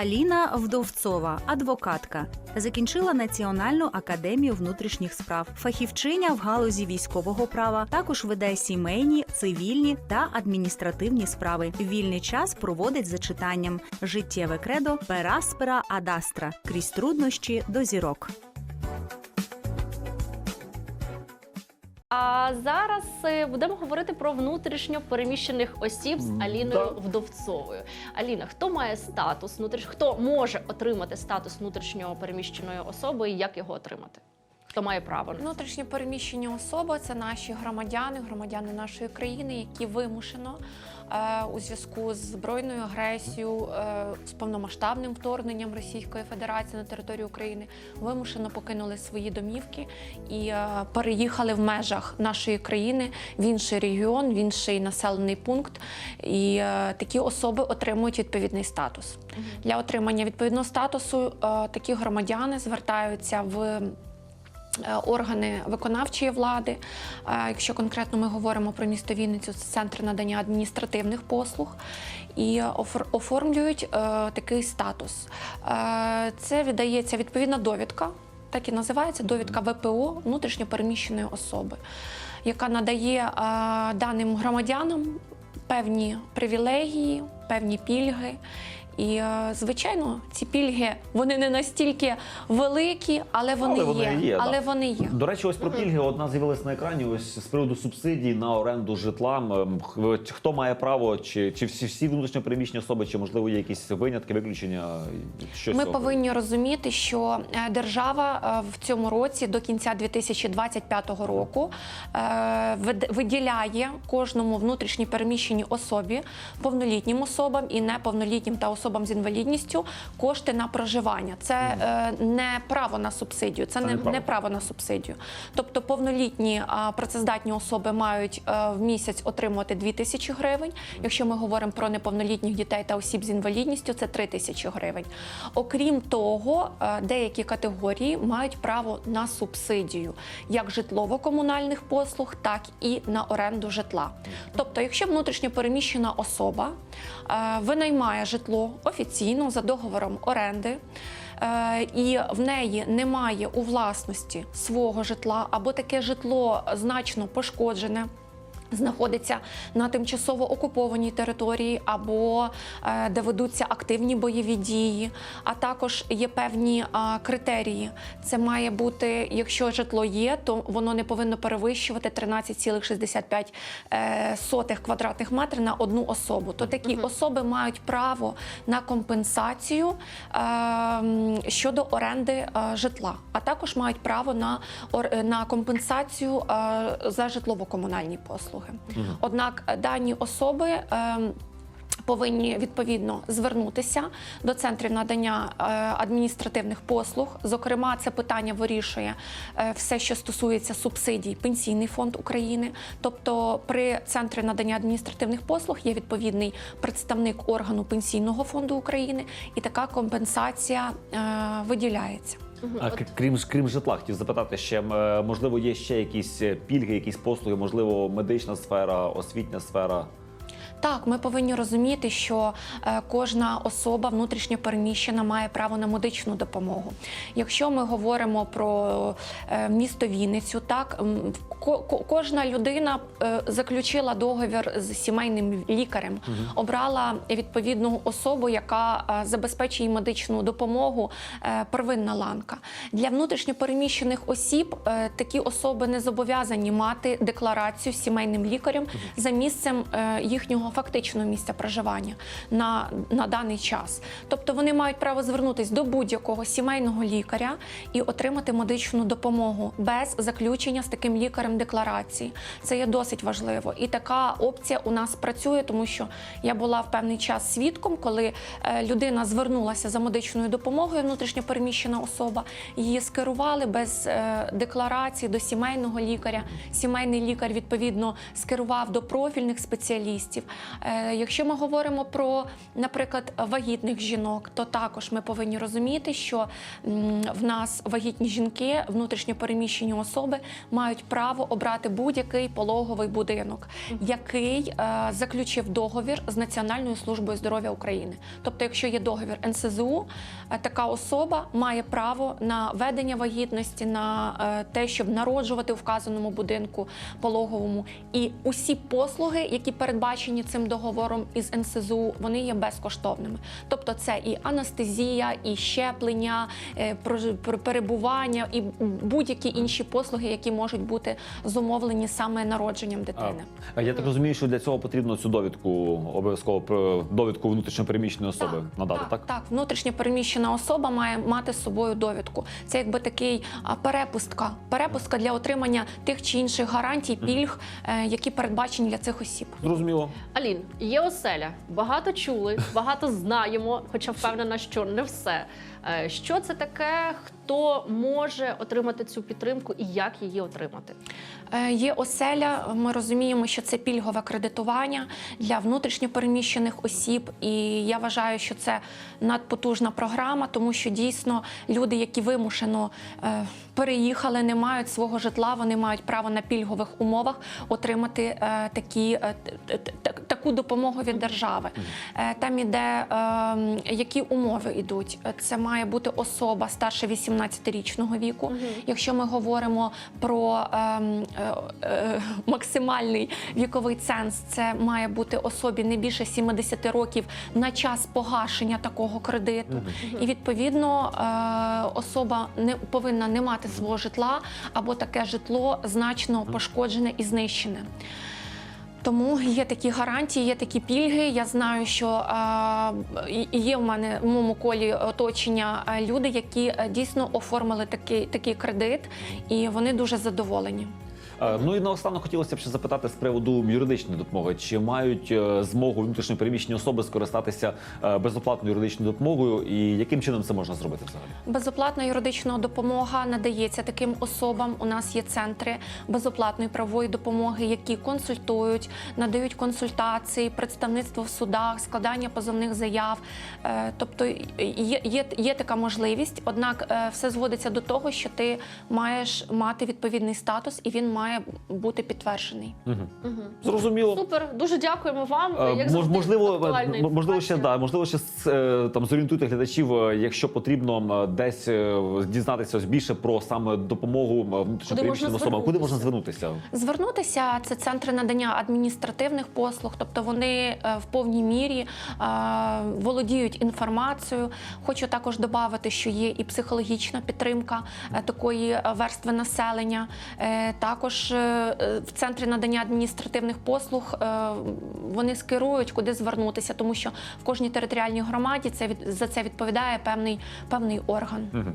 Аліна Вдовцова, адвокатка, закінчила Національну академію внутрішніх справ, фахівчиня в галузі військового права. Також веде сімейні, цивільні та адміністративні справи. Вільний час проводить за читанням. Життєве кредо Пераспера Адастра крізь труднощі до зірок. А зараз е, будемо говорити про внутрішньо переміщених осіб з Аліною да. Вдовцовою. Аліна, хто має статус внутрішньо, хто може отримати статус внутрішньо переміщеної особи і як його отримати? Хто має право? Внутрішньо переміщені особи це наші громадяни, громадяни нашої країни, які вимушено е, у зв'язку з збройною агресією, е, з повномасштабним вторгненням Російської Федерації на територію України, вимушено покинули свої домівки і е, переїхали в межах нашої країни в інший регіон, в інший населений пункт. І е, такі особи отримують відповідний статус. Для отримання відповідного статусу е, такі громадяни звертаються в органи виконавчої влади. Е, Якщо конкретно ми говоримо про місто Вінницю, це центр надання адміністративних послуг і оформлюють е, такий статус. Е, Це віддається відповідна довідка. Так і називається довідка ВПО внутрішньо переміщеної особи, яка надає е, даним громадянам певні привілегії, певні пільги. І, е, звичайно, ці пільги вони не настільки великі, але вони, Але вони є. є, але да. вони є. До речі, ось про пільги одна з'явилась на екрані. Ось з приводу субсидій на оренду житла. Хто має право, чи, чи всі, всі внутрішньо переміщені особи, чи можливо є якісь винятки, виключення? Щось Ми цього? повинні розуміти, що е, держава е, в цьому році до кінця 2025 року виділяє кожному внутрішньо переміщеній особі, повнолітнім особам і неповнолітнім та особам з інвалідністю кошти на проживання. Це е, не право на субсидію, це, Це не, не право. не право на субсидію. Тобто повнолітні працездатні особи мають е, в місяць отримувати 2 тисячі гривень. Якщо ми говоримо про неповнолітніх дітей та осіб з інвалідністю, це 3 тисячі гривень. Окрім того, е, деякі категорії мають право на субсидію як житлово-комунальних послуг, так і на оренду житла. Тобто, якщо внутрішньо переміщена особа е, винаймає житло офіційно за договором оренди. е, І в неї немає у власності свого житла, або таке житло значно пошкоджене. Знаходиться на тимчасово окупованій території або е, де ведуться активні бойові дії. А також є певні а, критерії. Це має бути, якщо житло є, то воно не повинно перевищувати 13,65 е, сотих квадратних метрів на одну особу. То такі особи мають право на компенсацію е, м, щодо оренди е, житла, а також мають право на, е, на компенсацію е, за житлово-комунальні послуги. Однак дані особи. Повинні відповідно звернутися до центрів надання е, адміністративних послуг. Зокрема, це питання вирішує е, все, що стосується субсидій, Пенсійний фонд України. Тобто, при центрі надання адміністративних послуг є відповідний представник органу Пенсійного фонду України, і така компенсація е, виділяється. А крім крім житла, хотів запитати ще можливо є ще якісь пільги, якісь послуги, можливо, медична сфера, освітня сфера. Так, ми повинні розуміти, що е, кожна особа внутрішньо переміщена має право на медичну допомогу. Якщо ми говоримо про е, місто Вінницю, так кожна людина е, заключила договір з сімейним лікарем, обрала відповідну особу, яка забезпечує медичну допомогу. Первинна ланка для внутрішньо переміщених осіб. Такі особи не зобов'язані мати декларацію з сімейним лікарем за місцем е, їхнього фактичного місця проживання на, на даний час. Тобто вони мають право звернутися до будь-якого сімейного лікаря і отримати медичну допомогу без заключення з таким лікарем декларації. Це є досить важливо. І така опція у нас працює, тому що я була в певний час свідком, коли е, людина звернулася за медичною допомогою, внутрішньо переміщена особа, її скерували без е, декларації до сімейного лікаря. Сімейний лікар відповідно скерував до профільних спеціалістів. Е, Якщо ми говоримо про, наприклад, вагітних жінок, то також ми повинні розуміти, що в нас вагітні жінки, внутрішньопереміщені особи мають право обрати будь-який пологовий будинок, який е, заключив договір з Національною службою здоров'я України. Тобто, якщо є договір НСЗУ, е, така особа має право на ведення вагітності, на те, щоб народжувати у вказаному будинку пологовому. І усі послуги, які передбачені цим договором із НСЗУ, вони є безкоштовними. Тобто, це і анестезія, і щеплення, е, перебування, і будь-які інші послуги, які можуть бути зумовлені саме народженням дитини. А, я так розумію, що для цього потрібно цю довідку обов'язково довідку внутрішньопереміщеної особи надати, так? Так, внутрішньо переміщена особа має мати з собою довідку. Це якби такий перепустка, перепустка для отримання тих чи інших гарантій, пільг, е, які передбачені для цих осіб. Зрозуміло. Алін, є оселя. Багато чули, багато знаємо, хоча впевнена, що не все. Е, Що це таке? Хто може отримати цю підтримку і як її отримати? Е, Є оселя. Ми розуміємо, що це пільгове кредитування для внутрішньопереміщених осіб. І я вважаю, що це надпотужна програма, тому що дійсно люди, які вимушено е, переїхали, не мають свого житла, вони мають право на пільгових умовах отримати е, такі, е, таку допомогу від держави. Е, Там іде е, які умови йдуть. Це має бути особа старше 18-річного віку. Якщо ми говоримо про ем, е, е, максимальний віковий ценз, це має бути особі не більше 70 років на час погашення такого кредиту. І відповідно е, особа не повинна не мати свого житла або таке житло значно пошкоджене і знищене. Тому є такі гарантії, є такі пільги. Я знаю, що є в мене в моєму колі оточення люди, які е, дійсно оформили такий, такий кредит, і вони дуже задоволені. Е, Ну і наостанок хотілося б ще запитати з приводу юридичної допомоги. Чи мають е, змогу внутрішньо переміщені особи скористатися е, безоплатною юридичною допомогою, і яким чином це можна зробити взагалі? Безоплатна юридична допомога надається таким особам. У нас є центри безоплатної правової допомоги, які консультують, надають консультації, представництво в судах, складання позовних заяв. Тобто є, є, є така можливість, однак все зводиться до того, що ти маєш мати відповідний статус, і він має бути підтверджений. Зрозуміло. Супер, дуже дякуємо вам. Е, Як мож- завжди, можливо, е, можливо, ще да, можливо, ще е, там зорієнтуйте глядачів, якщо потрібно десь дізнатися більше про саме допомогу внутрішньопереміщеним особам. Куди можна звернутися? звернутися? Це центри надання адміністративних послуг, тобто вони в повній мірі е, володіють інформацією. Хочу також додати, що є і психологічна підтримка е, такої верстви населення. Е, Також е, в центрі надання адміністративних послуг е, вони скерують, куди звернутися, тому що в кожній територіальній громаді це за це відповідає певний певний орган. Мгм.